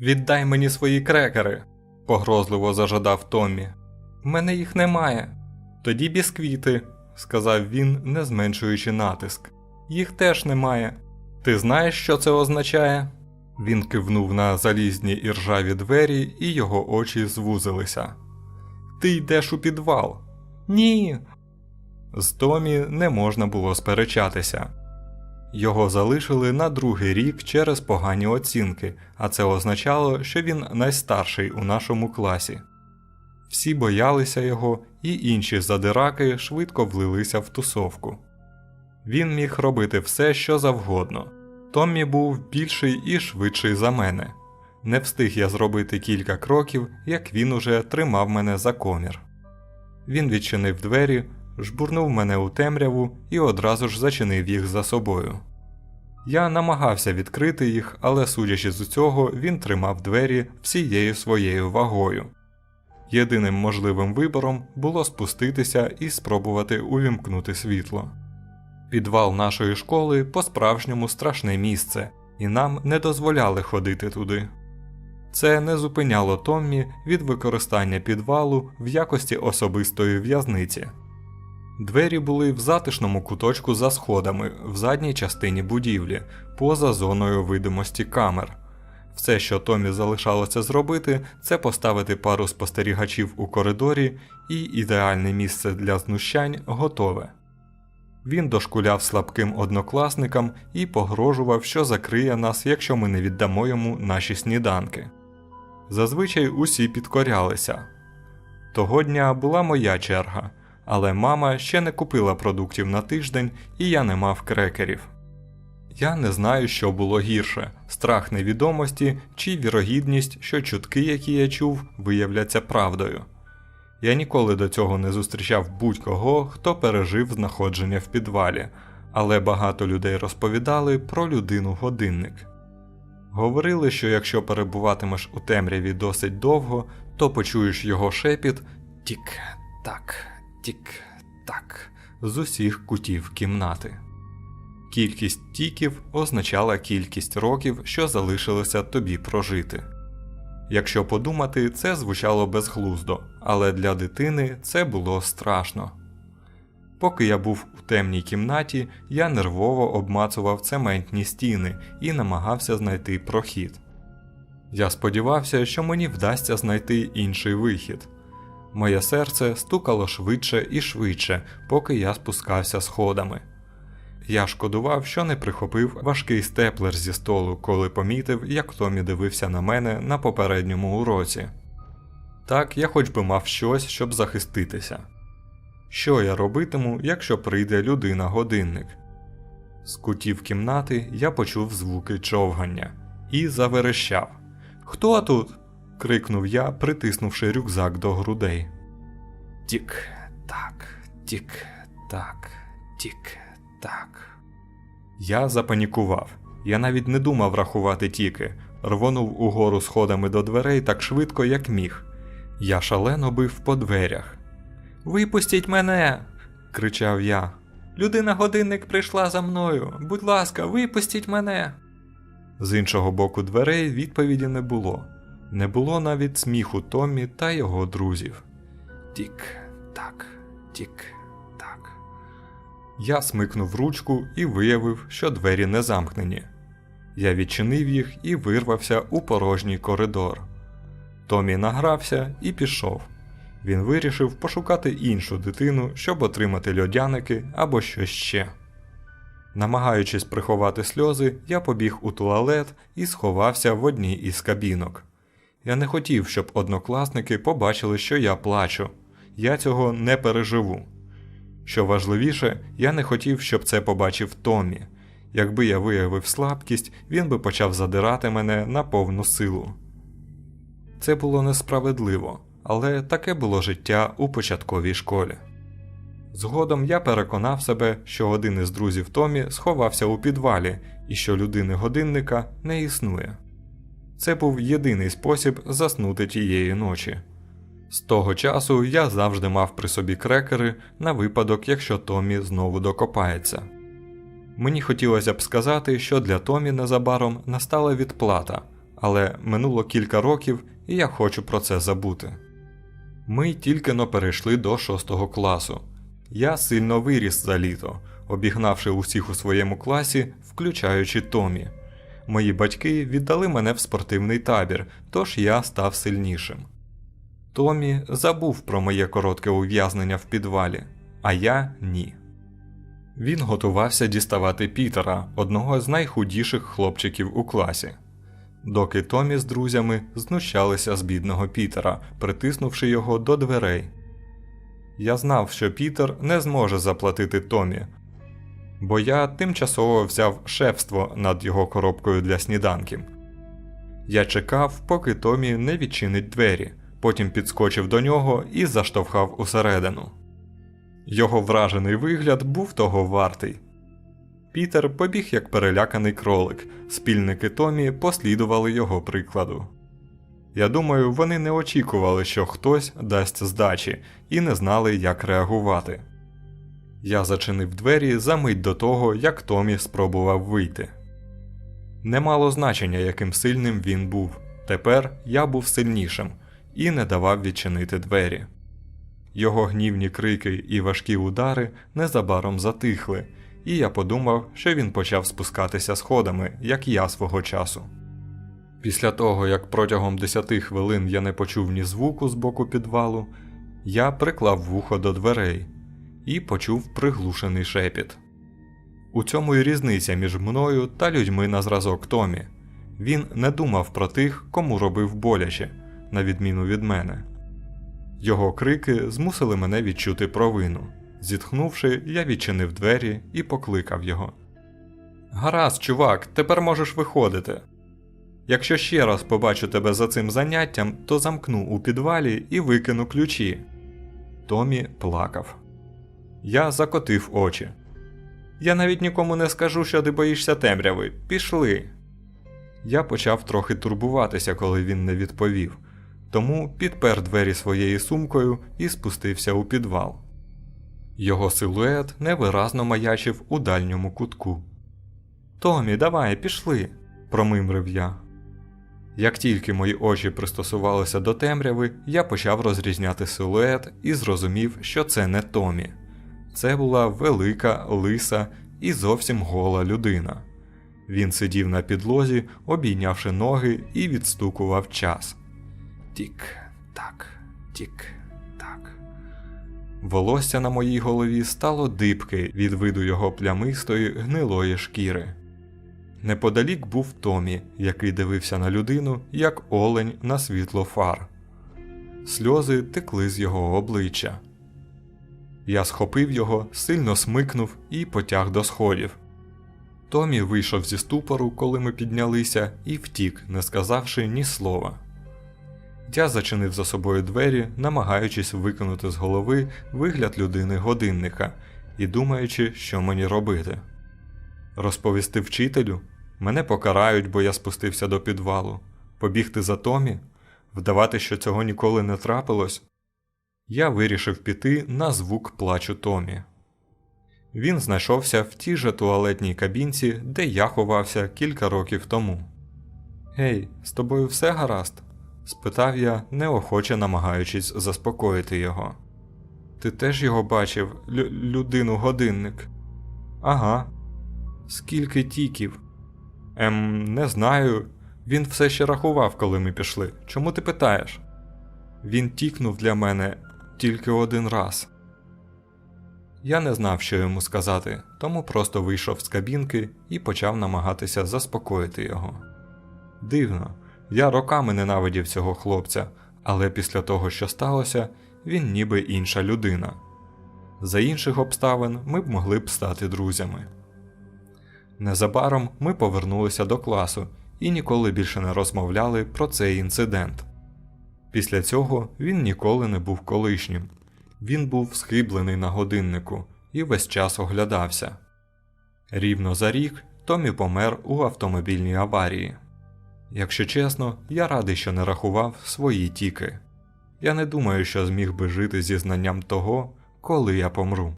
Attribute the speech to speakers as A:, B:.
A: Віддай мені свої крекери, погрозливо зажадав Томмі. Мене їх немає. Тоді бісквіти, сказав він, не зменшуючи натиск. Їх теж немає. Ти знаєш, що це означає? Він кивнув на залізні і ржаві двері, і його очі звузилися. Ти йдеш у підвал. Ні. З Томі не можна було сперечатися. Його залишили на другий рік через погані оцінки, а це означало, що він найстарший у нашому класі. Всі боялися його, і інші задираки швидко влилися в тусовку. Він міг робити все, що завгодно. Томмі був більший і швидший за мене. Не встиг я зробити кілька кроків, як він уже тримав мене за комір. Він відчинив двері, жбурнув мене у темряву і одразу ж зачинив їх за собою. Я намагався відкрити їх, але, судячи з усього, він тримав двері всією своєю вагою. Єдиним можливим вибором було спуститися і спробувати увімкнути світло. Підвал нашої школи по-справжньому страшне місце, і нам не дозволяли ходити туди. Це не зупиняло Томмі від використання підвалу в якості особистої в'язниці. Двері були в затишному куточку за сходами в задній частині будівлі, поза зоною видимості камер. Все, що Томі залишалося зробити, це поставити пару спостерігачів у коридорі, і ідеальне місце для знущань готове. Він дошкуляв слабким однокласникам і погрожував, що закриє нас, якщо ми не віддамо йому наші сніданки. Зазвичай усі підкорялися. Того дня була моя черга, але мама ще не купила продуктів на тиждень, і я не мав крекерів. Я не знаю, що було гірше страх невідомості чи вірогідність, що чутки, які я чув, виявляться правдою. Я ніколи до цього не зустрічав будь-кого, хто пережив знаходження в підвалі, але багато людей розповідали про людину годинник. Говорили, що якщо перебуватимеш у темряві досить довго, то почуєш його шепіт тік-так, тік-так з усіх кутів кімнати. Кількість тіків означала кількість років, що залишилося тобі прожити. Якщо подумати, це звучало безглуздо, але для дитини це було страшно. Поки я був у темній кімнаті, я нервово обмацував цементні стіни і намагався знайти прохід. Я сподівався, що мені вдасться знайти інший вихід. Моє серце стукало швидше і швидше, поки я спускався сходами. Я шкодував, що не прихопив важкий степлер зі столу, коли помітив, як Томі дивився на мене на попередньому уроці. Так, я хоч би мав щось, щоб захиститися. Що я робитиму, якщо прийде людина-годинник? З кутів кімнати я почув звуки човгання і заверещав. Хто тут? Крикнув я, притиснувши рюкзак до грудей. Тік, так, тік, так, тік, так. Я запанікував. Я навіть не думав рахувати тіки, рвонув угору сходами до дверей так швидко, як міг. Я шалено бив по дверях. Випустіть мене. кричав я. Людина годинник прийшла за мною. Будь ласка, випустіть мене. З іншого боку дверей відповіді не було. Не було навіть сміху Томмі та його друзів. Тік, так, тік, так. Я смикнув ручку і виявив, що двері не замкнені. Я відчинив їх і вирвався у порожній коридор. Томі награвся і пішов. Він вирішив пошукати іншу дитину, щоб отримати льодяники або щось ще. Намагаючись приховати сльози, я побіг у туалет і сховався в одній із кабінок. Я не хотів, щоб однокласники побачили, що я плачу. Я цього не переживу. Що важливіше, я не хотів, щоб це побачив Томі. Якби я виявив слабкість, він би почав задирати мене на повну силу. Це було несправедливо, але таке було життя у початковій школі. Згодом я переконав себе, що один із друзів Томі сховався у підвалі і що людини годинника не існує. Це був єдиний спосіб заснути тієї ночі. З того часу я завжди мав при собі крекери на випадок, якщо Томі знову докопається. Мені хотілося б сказати, що для Томі незабаром настала відплата, але минуло кілька років, і я хочу про це забути. Ми тільки но перейшли до шостого класу. Я сильно виріс за літо, обігнавши усіх у своєму класі, включаючи Томі. Мої батьки віддали мене в спортивний табір, тож я став сильнішим. Томі забув про моє коротке ув'язнення в підвалі, а я ні. Він готувався діставати Пітера, одного з найхудіших хлопчиків у класі. Доки Томі з друзями знущалися з бідного Пітера, притиснувши його до дверей. Я знав, що Пітер не зможе заплатити Томі, бо я тимчасово взяв шефство над його коробкою для сніданків. Я чекав, поки Томі не відчинить двері, потім підскочив до нього і заштовхав усередину. Його вражений вигляд був того вартий. Пітер побіг як переляканий кролик, спільники Томі послідували його прикладу. Я думаю, вони не очікували, що хтось дасть здачі, і не знали, як реагувати. Я зачинив двері за мить до того, як Томі спробував вийти. Не мало значення, яким сильним він був. Тепер я був сильнішим і не давав відчинити двері. Його гнівні крики і важкі удари незабаром затихли, і я подумав, що він почав спускатися сходами, як я свого часу. Після того, як протягом 10 хвилин я не почув ні звуку з боку підвалу, я приклав вухо до дверей і почув приглушений шепіт. У цьому і різниця між мною та людьми на зразок Томі. Він не думав про тих, кому робив боляче, на відміну від мене. Його крики змусили мене відчути провину. Зітхнувши, я відчинив двері і покликав його. Гаразд, чувак, тепер можеш виходити. Якщо ще раз побачу тебе за цим заняттям, то замкну у підвалі і викину ключі. Томі плакав. Я закотив очі. Я навіть нікому не скажу, що ти боїшся темряви. Пішли. Я почав трохи турбуватися, коли він не відповів, тому підпер двері своєю сумкою і спустився у підвал. Його силует невиразно маячив у дальньому кутку. Томі, давай, пішли, промимрив я. Як тільки мої очі пристосувалися до темряви, я почав розрізняти силует і зрозумів, що це не Томі. Це була велика, лиса і зовсім гола людина. Він сидів на підлозі, обійнявши ноги і відстукував час. Тік, так, тік, так. Волосся на моїй голові стало дибки від виду його плямистої гнилої шкіри. Неподалік був Томі, який дивився на людину, як олень на світло фар. Сльози текли з його обличчя. Я схопив його, сильно смикнув і потяг до сходів. Томі вийшов зі ступору, коли ми піднялися, і втік, не сказавши ні слова. Я зачинив за собою двері, намагаючись викинути з голови вигляд людини годинника і думаючи, що мені робити. Розповісти вчителю, мене покарають, бо я спустився до підвалу, побігти за Томі, вдавати, що цього ніколи не трапилось. Я вирішив піти на звук плачу Томі. Він знайшовся в тій же туалетній кабінці, де я ховався кілька років тому. Гей, з тобою все гаразд? спитав я, неохоче намагаючись заспокоїти його. Ти теж його бачив, Лю- людину годинник? Ага. Скільки тіків? Ем, не знаю. Він все ще рахував, коли ми пішли. Чому ти питаєш? Він тікнув для мене тільки один раз. Я не знав, що йому сказати, тому просто вийшов з кабінки і почав намагатися заспокоїти його. Дивно, я роками ненавидів цього хлопця, але після того, що сталося, він ніби інша людина. За інших обставин ми б могли б стати друзями. Незабаром ми повернулися до класу і ніколи більше не розмовляли про цей інцидент. Після цього він ніколи не був колишнім. Він був схиблений на годиннику і весь час оглядався. Рівно за рік Томі помер у автомобільній аварії. Якщо чесно, я радий, що не рахував свої тіки. Я не думаю, що зміг би жити зі знанням того, коли я помру.